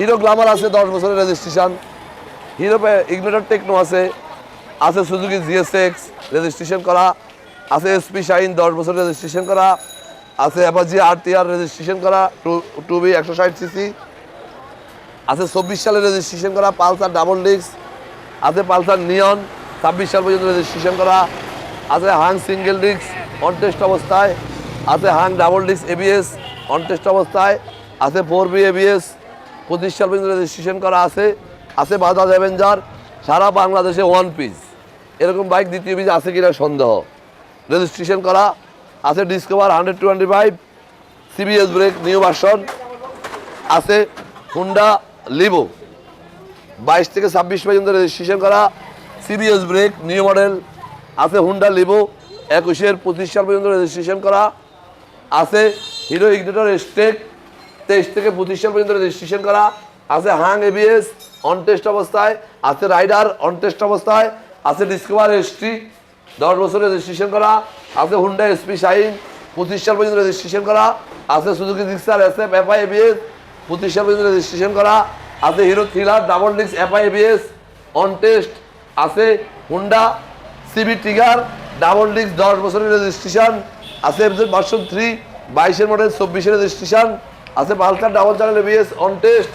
Hero Glamour আছে, দশ বছরের রেজিস্ট্রেশন হিরো ইগনোটার টেকনো আছে আছে সুজুকি জিএসএক্স রেজিস্ট্রেশন করা। আছে এসপি শাইন দশ বছর রেজিস্ট্রেশন করা। আছে অ্যাপাজি আরটিআর রেজিস্ট্রেশন করা। টু টু বি একশো ষাট সিসি। আছে চব্বিশ সালে রেজিস্ট্রেশন করা, পালসার ডাবল ডিস্ক আছে পালসার নিয়ন, ছাব্বিশ সাল পর্যন্ত রেজিস্ট্রেশন করা। আছে হাং সিঙ্গেল ডিস্ক অনটেস্ট অবস্থায়। আছে Hang double disc ABS on test অবস্থায়। আছে ফোর বি এবিএস পঁচিশ সাল পর্যন্ত রেজিস্ট্রেশন করা আছে আছে বাজাজ অ্যাভেঞ্জার, সারা বাংলাদেশে ওয়ান পিস এরকম বাইক দ্বিতীয় পিস আছে কিনা সন্দেহ? রেজিস্ট্রেশন করা আছে Discover hundred twenty five CBS brake new version আছে হুন্ডা লিভো বাইশ থেকে ছাব্বিশ পর্যন্ত রেজিস্ট্রেশন করা সিবিএস ব্রেক নিউ মডেল আছে হুন্ডা লিভো একুশের পঁচিশ সাল পর্যন্ত রেজিস্ট্রেশন করা আছে হিরো ইগনেটর স্টেক তেইশ থেকে পঁচিশ সাল পর্যন্ত রেজিস্ট্রেশন করা, আছে হাং এবিএস অনটেস্ট অবস্থায়, আছে রাইডার, অনটেস্ট অবস্থায়, আছে ডিসকভার এসটি দশ বছর রেজিস্ট্রেশন করা, আছে হুন্ডা এসপি শাইন পঁচিশ সাল পর্যন্ত রেজিস্ট্রেশন করা, আছে Suzuki Gixxer S F FI ABS পঁচিশ সাল পর্যন্ত রেজিস্ট্রেশন করা, আছে Hero Thriller, double disc FI ABS on test, আছে Honda CB Trigger double disc, দশ বছরের রেজিস্ট্রেশন, আছে ভার্সন থ্রি, বাইশের মডেল, চব্বিশের রেজিস্ট্রেশন আছে Pulsar double channel ABS on test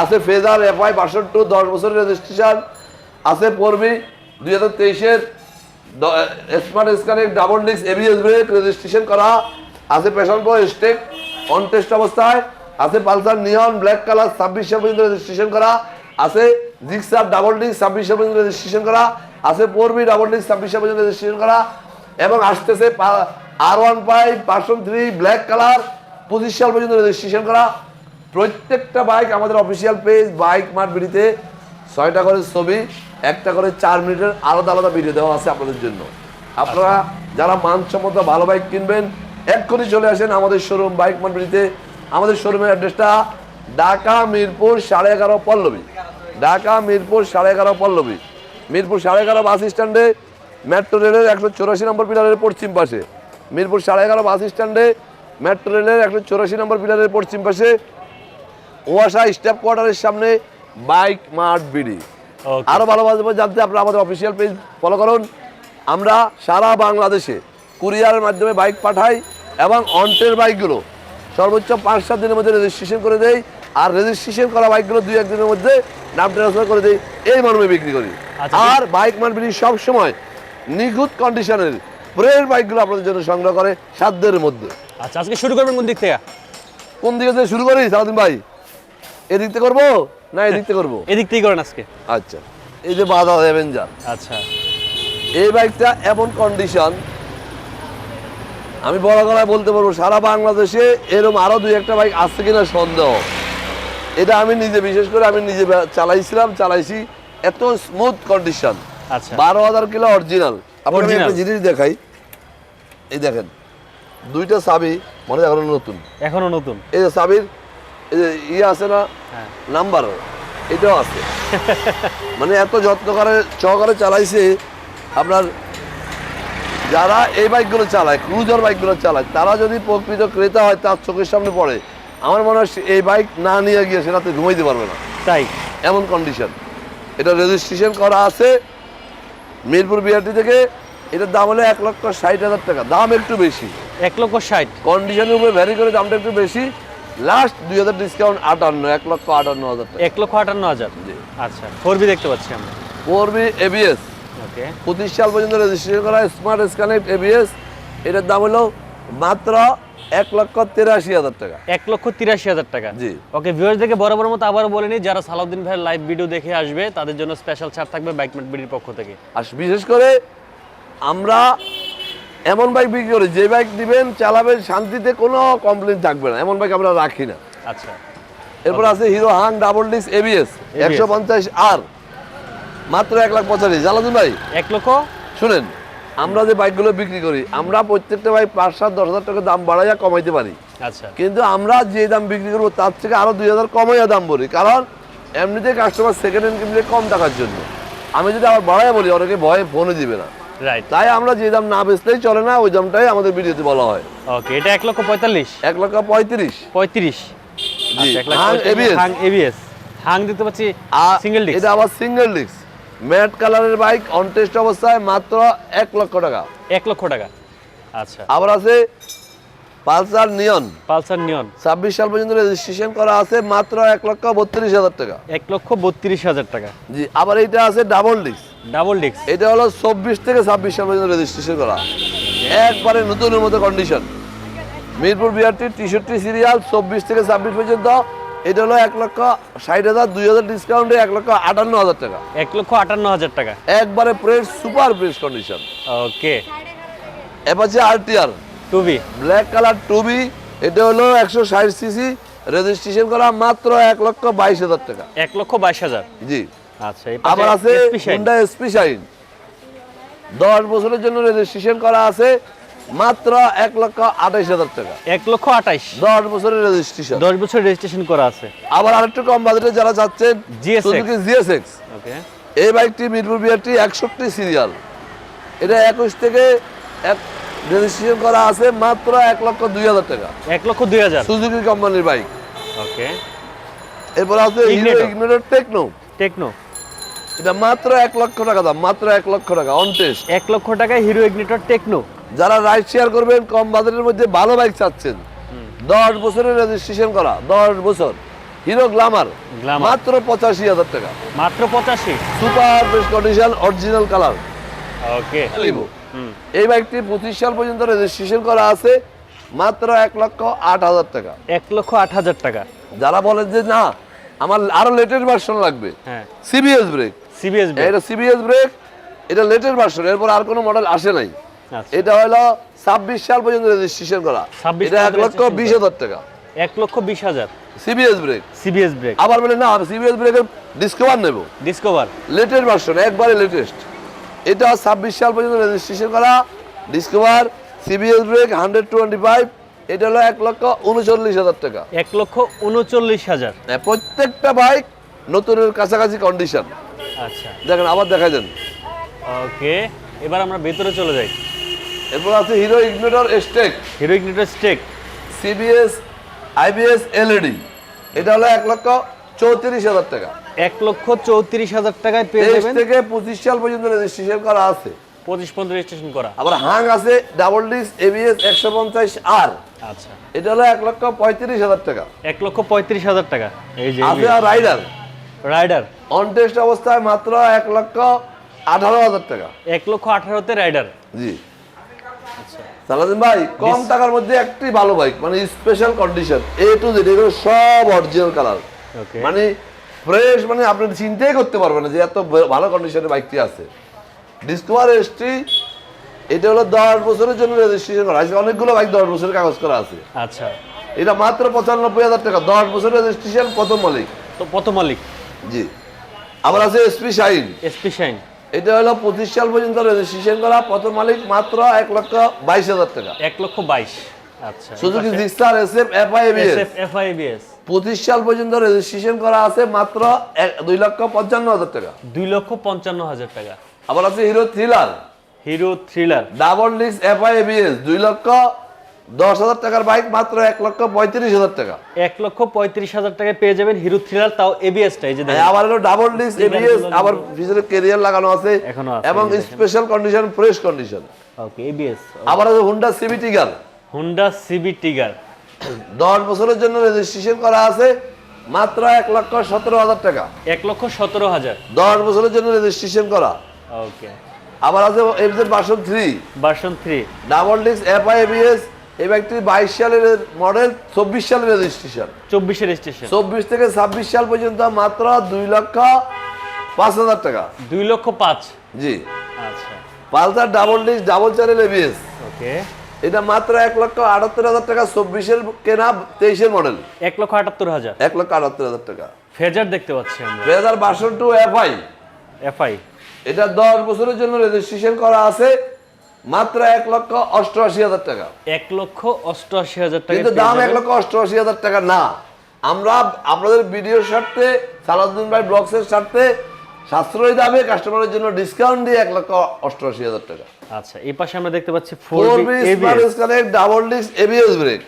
আছে ফেজার এফআই টু দশ বছরের রেজিস্ট্রেশন আছে পড়বি দুই হাজার তেইশের smart স্ক্যানিক double disc ABS brake registration করা, আছে Passion pro stake on test অবস্থায়, আছে পালসার নিয়ন ব্ল্যাক কালার ছাব্বিশ পর্যন্ত রেজিস্ট্রেশন করা, আছে জিক্সার ডাবল ডিস্ক ছাব্বিশ পর্যন্ত রেজিস্ট্রেশন করা, আছে পড়বি ডাবল ডিস্ক ছাব্বিশ পর্যন্ত রেজিস্ট্রেশন করা, এবং আসতেছে আর one five person three black colour পঁচিশ সাল পর্যন্ত রেজিস্ট্রেশন করা। প্রত্যেকটা বাইক আমাদের অফিসিয়াল পেজ বাইক মার্ট বিডিতে। ছয়টা করে ছবি, একটা করে চার মিনিটের আলাদা আলাদা ভিডিও দেওয়া আছে আপনাদের জন্য। আপনারা যারা মানসম্মত ভালো বাইক কিনবেন, এক্ষুনি চলে আসেন আমাদের শোরুম বাইক মার্ট বিডিতে। আমাদের শোরুমের অ্যাড্রেসটা ঢাকা, মিরপুর, সাড়ে এগারো পল্লবী। ঢাকা, মিরপুর, সাড়ে এগারো পল্লবী। মিরপুর, সাড়ে এগারো বাস স্ট্যান্ডে মেট্রো রেলের একশো চৌরাশি নম্বর পিলারের পশ্চিম পাশে। মিরপুর, সাড়ে এগারো বাস স্ট্যান্ডে মেট্রো রেলের একশো চৌরাশি নম্বর পিলারের পশ্চিম পাশে ওয়াসা স্টাফ কোয়ার্টারের সামনে বাইক মার্ট বিডি. আরও ভালোভাবে জানতে আপনারা আমাদের অফিসিয়াল পেজ ফলো করুন। আমরা সারা বাংলাদেশে কুরিয়ারের মাধ্যমে বাইক পাঠাই এবং অন্টের বাইকগুলো সর্বোচ্চ পাঁচ সাত দিনের মধ্যে রেজিস্ট্রেশন করে দেই। আর রেজিস্ট্রেশন করা বাইকগুলো দুই একদিনের মধ্যে নাম ট্রান্সফার করে দেই। এই মর্মে বিক্রি করি। আচ্ছা। আর বাইক মার্ট বিডি সব সময় নিখুঁত কন্ডিশনের প্রের বাইকগুলো আপনাদের জন্য সংগ্রহ করে সাধ্যের মধ্যে। আচ্ছা আজকে শুরু করবেন কোন দিক থেকে? কোন দিক থেকে শুরু করি সারাদিন ভাই? এদিক থেকে করব না এদিক থেকে করব? এদিক থেকে করেন আজকে। আচ্ছা এই যে বাধা অ্যাভেঞ্জার আচ্ছা। এই বাইকটা এমন কন্ডিশন আমি বড় গলায় বলতে পারব সারা বাংলাদেশে এরকম আরও দুই একটা বাইক আছে কিনা সন্দেহ। এটা আমি নিজে বিশেষ করে আমি নিজে চালাইছিলাম চালাইছি এত স্মুথ কন্ডিশন আচ্ছা। বারো হাজার কিলো অরিজিনাল আপনাকে আমি একটা জিনিস দেখাই। এই দেখেন দুইটা চাবি মনে এখনও নতুন। এখনও নতুন? এই যে চাবির এই যে ইয়ে আছে না হ্যাঁ। নাম্বার এটাও আছে। মানে এত যত্ন করে সহকারে চালাইছে আপনার যারা এই বাইকগুলো চালায় ক্রুজার বাইকগুলো চালায় তারা যদি প্রকৃত ক্রেতা হয় তার চোখের সামনে পড়ে আমার মনে হয় এই বাইক না নিয়ে গিয়ে সে রাতে ঘুমাইতে পারবে না। তাই? এমন কন্ডিশন এটা রেজিস্ট্রেশন করা আছে মিরপুর বিআরটি থেকে এটার দাম হলো এক লক্ষ ষাট হাজার টাকা। দাম একটু বেশি। এক লক্ষ ষাট। কন্ডিশনের উপরে ভ্যারি করে দামটা একটু বেশি। লাস্ট দুই হাজার ডিসকাউন্ট আটান্ন এক লক্ষ আটান্ন হাজার এক লক্ষ আটান্ন হাজার? জি। আচ্ছা ফোর বি দেখতে পাচ্ছি আমরা। ফোরবি এবিএস ওকে পঁচিশ সাল পর্যন্ত রেজিস্ট্রেশন করা স্মার্ট স্ক্যানেট এবিএস এটার দাম হলো মাত্র এক লক্ষ তেরাশি হাজার টাকা। এক লক্ষ তিরাশি হাজার টাকা। জি। ওকে ভিউয়ার্স দেখে বরাবর মতো আবার বলে নিই যারা সালাউদ্দিন ভাইয়ের লাইভ ভিডিও দেখে আসবে তাদের জন্য স্পেশাল ছাড় থাকবে বাইকমেট বিডির পক্ষ থেকে। আর বিশেষ করে আমরা এমন বাইক বিক্রি করি যে বাইক দিবেন চালাবেন শান্তিতে কোনো কমপ্লেন থাকবে না। এমন বাইক আমরা রাখি না। আচ্ছা। এরপর আছে Hero hunk double disc ABS একশো পঞ্চাশ আর মাত্র এক লাখ পঁচাশি জালাদুন ভাই এক লক্ষ? শুনেন আমরা যে বাইকগুলো বিক্রি করি আমরা প্রত্যেকটা বাইক পাঁচ সাত দশ হাজার টাকা দাম বাড়াইয়া কমাইতে পারি। আচ্ছা। কিন্তু আমরা যে দাম বিক্রি করব তার থেকে আরও দুই হাজার কমাইয়া দাম বলি। কারণ এমনিতে কাস্টমার সেকেন্ড হ্যান্ড কিনলে কম টাকার জন্য। আমি যদি আবার বাড়াই বলি অনেকে ভয়ে ফোনে দিবে না। রাইট তাই আমরা যে দাম না বেচলেই চলে না ওই দামটাই আমাদের ভিডিওতে বলা হয়। ওকে এটা এক লক্ষ পঁয়তাল্লিশ। এক লক্ষ পঁয়ত্রিশ। পঁয়ত্রিশ। হাং এবিএস দেখতে পাচ্ছি সিঙ্গেল ডিস্ক এটা আবার সিঙ্গেল ডিস্ক ম্যাট কালারের বাইক অন টেস্ট অবস্থায় মাত্র এক লক্ষ টাকা। এক লক্ষ টাকা। আচ্ছা। আবার আছে পালসার নিয়ন। পালসার নিয়ন। ছাব্বিশ সাল পর্যন্ত রেজিস্ট্রেশন করা আছে মাত্র এক লক্ষ বত্রিশ হাজার টাকা। এক লক্ষ বত্রিশ হাজার টাকা। জি আবার এইটা আছে ডাবল ডিস্ক ডাবল ডিস্ক এটা হলো চব্বিশ থেকে ছাব্বিশ সাল পর্যন্ত রেজিস্ট্রেশন করা। একবারে নতুনের মতো কন্ডিশন মিরপুর বিআরটি তেষট্টি সিরিয়াল চব্বিশ থেকে ছাব্বিশ পর্যন্ত। এটা হলো এক লক্ষ ষাট হাজার দুই হাজার ডিসকাউন্টে এক লক্ষ আটান্ন হাজার টাকা। এক লক্ষ আটান্ন হাজার টাকা। একবারে fresh super fresh condition okay Apache RTR two B? Black colour two B এটা হলো একশো ষাট সিসি রেজিস্ট্রেশন করা মাত্র এক লক্ষ বাইশ হাজার টাকা। এক লক্ষ বাইশ হাজার? জি। আচ্ছা আবার আছে হুন্ডা এসপি শাইন। দশ বছরের জন্য রেজিস্ট্রেশন করা আছে মাত্র এক লক্ষ আঠাইশ হাজার টাকা। এক লক্ষ আঠাইশ। দশ বছরের রেজিস্ট্রেশন দশ বছর রেজিস্ট্রেশন করা আছে। আবার আরেকটু কম বাজেটে যারা চাচ্ছেন সুজুকি জিএসএক্স ওকে এই বাইকটি মিরপুর বিআরটি একষট্টি সিরিয়াল। এটা একুশ থেকে এক রেজিস্ট্রেশন করা আছে মাত্র এক লক্ষ দুই হাজার টাকা। এক লক্ষ দুই হাজার। সুজুকি কোম্পানির বাইক ওকে। এরপর আছে Hero Ignitor। Ignitor techno techno এটা মাত্র এক লক্ষ টাকা দাম মাত্র এক লক্ষ টাকা অন টেস্ট এক লক্ষ টাকায় হিরো ইগনিটর টেকনো যারা রাইড শেয়ার করবেন কম বাজারের মধ্যে ভালো বাইক চাচ্ছেন। দশ বছরের রেজিস্ট্রেশন করা দশ বছর। হিরো গ্লামার মাত্র পঁচাশি হাজার টাকা। মাত্র পঁচাশি। Super best condition original colour okay Livo এই বাইকটি পঁচিশ সাল পর্যন্ত রেজিস্ট্রেশন করা আছে মাত্র এক লক্ষ আট হাজার টাকা। এক লক্ষ আট হাজার টাকা। যারা বলেন যে না আমার আরও লেটেস্ট ভার্সন লাগবে। হ্যাঁ। সিবিএস ব্রেক সিবিএস এটা সিবিএস ব্রেক এটা লেটেস্ট ভার্সন এরপর আর কোনো মডেল আসে নাই। আচ্ছা। এটা হলো ছাব্বিশ সাল পর্যন্ত রেজিস্ট্রেশন করা। এটা এক লক্ষ বিশ হাজার টাকা। এক লক্ষ বিশ হাজার। সিবিএস ব্রেক সিবিএস ব্রেক আবার বলে না সিবিএস ব্রেকের ডিসকভার নেব। ডিসকভার লেটেস্ট ভার্সন একবারে লেটেস্ট এটা ছাব্বিশ সাল পর্যন্ত রেজিস্ট্রেশন করা। Discover CBS brake hundred twenty five এটা হলো এক লক্ষ উনচল্লিশ হাজার টাকা। এক লক্ষ উনচল্লিশ হাজার। হ্যাঁ, প্রত্যেকটা বাইক নতুনের কাছাকাছি কন্ডিশন আচ্ছা। দেখেন আবার দেখা যান ওকে এবার আমরা ভেতরে চলে যাই। এরপর আছে Hero Ignitor stake Hero Ignitor stake CBS IBS LED এটা হলো এক লক্ষ চৌত্রিশ হাজার টাকা। এক লক্ষ চৌত্রিশ হাজার টাকায় পেয়ে যাবেন। থেকে পঁচিশ সাল পর্যন্ত রেজিস্ট্রেশন করা আছে। পঁচিশ পর্যন্ত রেজিস্ট্রেশন করা। আবার হাং আছে ডাবল ডিস এবিএস একশো পঞ্চাশ আর আচ্ছা। এটা হলো এক লক্ষ পঁয়ত্রিশ হাজার টাকা। এক লক্ষ পঁয়ত্রিশ হাজার টাকা। এই যে আছে আর রাইডার রাইডার অন টেস্ট অবস্থায় মাত্র এক লক্ষ আঠারো হাজার টাকা। এক লক্ষ আঠারোতে রাইডার জি। সালাদিন ভাই কম টাকার মধ্যে একটি ভালো বাইক মানে special condition A to Z এগুলো সব অরিজিনাল কালার মানে ফ্রেশ মানে আপনি চিন্তাই করতে পারবেন না যে এত ভালো কন্ডিশনের বাইকটি আছে। ডিসকভার এসটি এটা হলো দশ বছরের জন্য রেজিস্ট্রেশন করা। আছে অনেকগুলো বাইক দশ বছরের কাগজ করা আছে। আচ্ছা। এটা মাত্র পঁচানব্বই হাজার টাকা। দশ বছরের রেজিস্ট্রেশন প্রথম মালিক। তো প্রথম মালিক? জি। আবার আছে এসপি শাইন এসপি শাইন এটা হলো পঁচিশ সাল পর্যন্ত রেজিস্ট্রেশন করা। প্রথম মালিক মাত্র এক লক্ষ বাইশ হাজার টাকা। এক লক্ষ বাইশ। আচ্ছা। Suzuki Gixxer S F F I SF FIBS পঁচিশ সাল পর্যন্ত রেজিস্ট্রেশন করা আছে মাত্র দুই লক্ষ পঞ্চান্ন হাজার টাকা। দুই লক্ষ পঞ্চান্ন হাজার টাকা। আবার আছে Hero Thriller Hero Thriller double disc F I ABS দুই লক্ষ দশ হাজার টাকার বাইক মাত্র এক লক্ষ পঁয়ত্রিশ হাজার টাকা। এক লক্ষ পঁয়ত্রিশ হাজার টাকায় পেয়ে যাবেন হিরো থ্রিলার তাও এবিএসটা এই যে আবার হলো ডাবল ডিস্ক এবিএস আবার পিছনে কেরিয়ার লাগানো আছে। এখনও এবং special condition fresh condition okay ABS আবার আছে Honda CB Trigger Honda CB Trigger দশ বছরের জন্য রেজিস্ট্রেশন করা আছে মাত্র এক লক্ষ সতেরো হাজার টাকা। এক লক্ষ সতেরো হাজার। দশ বছরের জন্য রেজিস্ট্রেশন করা। ওকে আবার আছে FZ version three version three double disc FI ABS এই বাইকটি বাইশ সালের মডেল চব্বিশ সালের রেজিস্ট্রেশন চব্বিশের রেজিস্ট্রেশন চব্বিশ থেকে ছাব্বিশ সাল পর্যন্ত মাত্র দুই লক্ষ পাঁচ হাজার টাকা। দুই লক্ষ পাঁচ। জি। আচ্ছা। Pulsar double disc double channel ABS okay এটা মাত্র এক লক্ষ আটাত্তর হাজার টাকা চব্বিশের কেনা তেইশের মডেল এক লক্ষ আটাত্তর হাজার। এক লক্ষ আটাত্তর হাজার টাকা। ফেজার দেখতে পাচ্ছি আমরা। হাজার বাষট্টি টু এফআই এফআই এটা দশ বছরের জন্য রেজিস্ট্রেশন করা আছে মাত্র এক লক্ষ অষ্টআশি হাজার টাকা। এক লক্ষ অষ্টআশি হাজার টাকা কিন্তু দাম এক লক্ষ অষ্টআশি হাজার টাকা না। আমরা আপনাদের ভিডিওর স্বার্থে সালাউদ্দিন ভাই ব্লগসের স্বার্থে সাশ্রয়ী দামে কাস্টমারের জন্য ডিসকাউন্ট দিয়ে এক লক্ষ অষ্টআশি হাজার টাকা। আচ্ছা এই পাশে আমরা দেখতে পাচ্ছি four four B B smart connect double disc ABS brake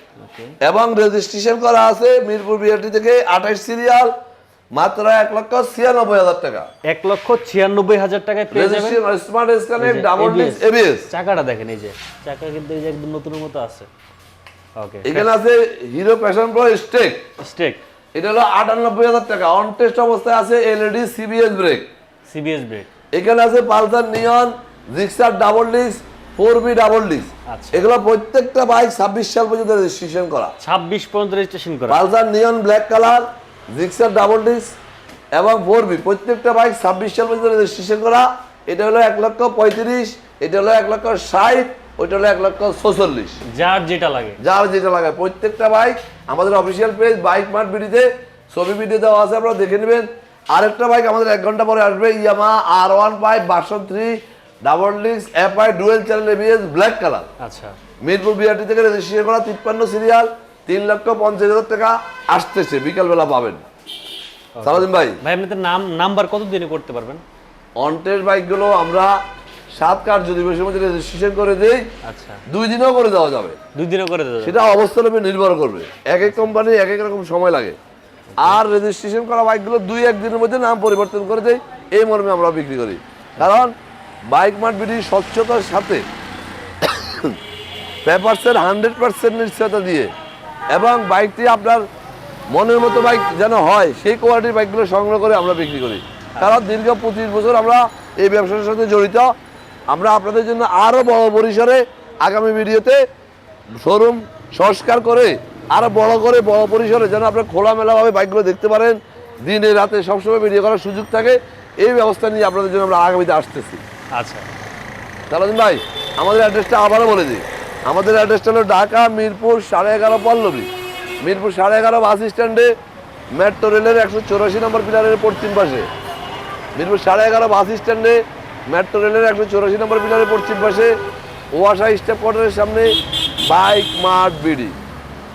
এবং রেজিস্ট্রেশন করা আছে মিরপুর বিআরটি থেকে আঠাশ সিরিয়াল মাত্র এক লক্ষ ছিয়ানব্বই হাজার টাকা। এক লক্ষ ছিয়ানব্বই হাজার টাকায় পেয়ে যাবেন। স্মার্ট স্ক্যানের ডাবল ডিস্ক এবিএস চাকাটা দেখেন এই যে চাকা কিন্তু এই যে একদম নতুনের মতো আছে। ওকে এখানে আছে Hero Passion pro stake stake এটা হলো আটানব্বই হাজার টাকা। অন টেস্ট অবস্থায় আছে LED CBS brake CBS brake এখানে আছে Pulsar neon Gixxer double disc four B double disc. এগুলো প্রত্যেকটা বাইক ছাব্বিশ সাল পর্যন্ত রেজিস্ট্রেশন করা। ছাব্বিশ পর্যন্ত রেজিস্ট্রেশন করা। Pulsar neon black colour Gixxer double disc এবং ফোর বি প্রত্যেকটা বাইক ছাব্বিশ সাল পর্যন্ত রেজিস্ট্রেশন করা। এটা হলো এক লক্ষ পঁয়ত্রিশ এটা হলো এক লক্ষ ষাট ওইটা হলো এক লক্ষ ছচল্লিশ। যার যেটা লাগে। যার যেটা লাগে। প্রত্যেকটা বাইক আমাদের অফিসিয়াল পেজ বাইক মার্ট বিডিতে ছবি ভিডিও দেওয়া আছে আপনারা দেখে নেবেন। আরেকটা বাইক আমাদের এক ঘণ্টা পরে আসবে Yamaha R one five version three double disc F I dual channel ABS black colour আচ্ছা। মিরপুর বিআরটি থেকে রেজিস্ট্রেশন করা তিপ্পান্ন সিরিয়াল তিন লক্ষ পঞ্চাশ হাজার টাকা আসতেছে বিকালবেলা পাবেন। সালাদিন ভাই। ভাই আপনি নাম নাম্বার কত দিনে করতে পারবেন? অন্টের বাইকগুলো আমরা সাত কার্য দিবসের মধ্যে রেজিস্ট্রেশন করে দেই। আচ্ছা। দুই দিনেও করে দেওয়া যাবে। দুই দিনে করে দেবেন সেটা অবস্থার উপর নির্ভর করবে। এক এক কোম্পানি এক এক রকম সময় লাগে। আর রেজিস্ট্রেশন করা বাইকগুলো দুই একদিনের মধ্যে নাম পরিবর্তন করে দেয় এই মর্মে আমরা বিক্রি করি। কারণ বাইক বিডি স্বচ্ছতার সাথে পেপারসের হান্ড্রেড পার্সেন্ট নিশ্চয়তা দিয়ে এবং বাইকটি আপনার মনের মতো বাইক যেন হয়, সেই কোয়ালিটির বাইকগুলো সংগ্রহ করে আমরা বিক্রি করি। কারণ দীর্ঘ পঁচিশ বছর আমরা এই ব্যবসার সাথে জড়িত। আমরা আপনাদের জন্য আরও বড় পরিসরে আগামী ভিডিওতে শোরুম সংস্কার করে আরও বড় করে, বড় পরিসরে যেন আপনার খোলামেলাভাবে বাইকগুলো দেখতে পারেন। দিনে রাতে সবসময় ভিডিও করার সুযোগ থাকে। এই ব্যবস্থা নিয়ে আপনাদের জন্য আমরা আগামীতে আসতেছি। আচ্ছা। সালাদিন ভাই, আমাদের অ্যাড্রেসটা আবারও বলে দিই। আমাদের অ্যাড্রেসটা হলো ঢাকা, মিরপুর, সাড়ে এগারো পল্লবী। মিরপুর সাড়ে এগারো বাস স্ট্যান্ডে মেট্রো রেলের একশো চৌরাশি নম্বর পিলারের পশ্চিম পাশে। মিরপুর সাড়ে এগারো বাস স্ট্যান্ডে মেট্রো রেলের একশো চৌরাশি নম্বর পিলারের পশ্চিম পাশে ওয়াসা স্টেপ কোয়ার্টারের সামনে বাইক মার্ট বিডি।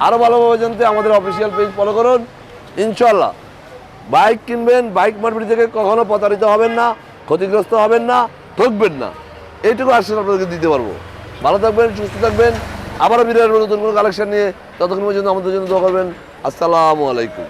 আরও ভালোভাবে জানতে আমাদের অফিসিয়াল পেজ ফলো করুন। ইনশাল্লাহ বাইক কিনবেন, বাইক মার্কেট থেকে কখনো প্রতারিত হবেন না, ক্ষতিগ্রস্ত হবেন না। ঠকবেন না। এইটুকু আসলে আপনাদেরকে দিতে পারব। ভালো থাকবেন, সুস্থ থাকবেন। আবারও বিরাট নতুন কোনো কালেকশন নিয়ে ততক্ষণ পর্যন্ত আমাদের জন্য দোয়া করবেন। আসসালামু আলাইকুম।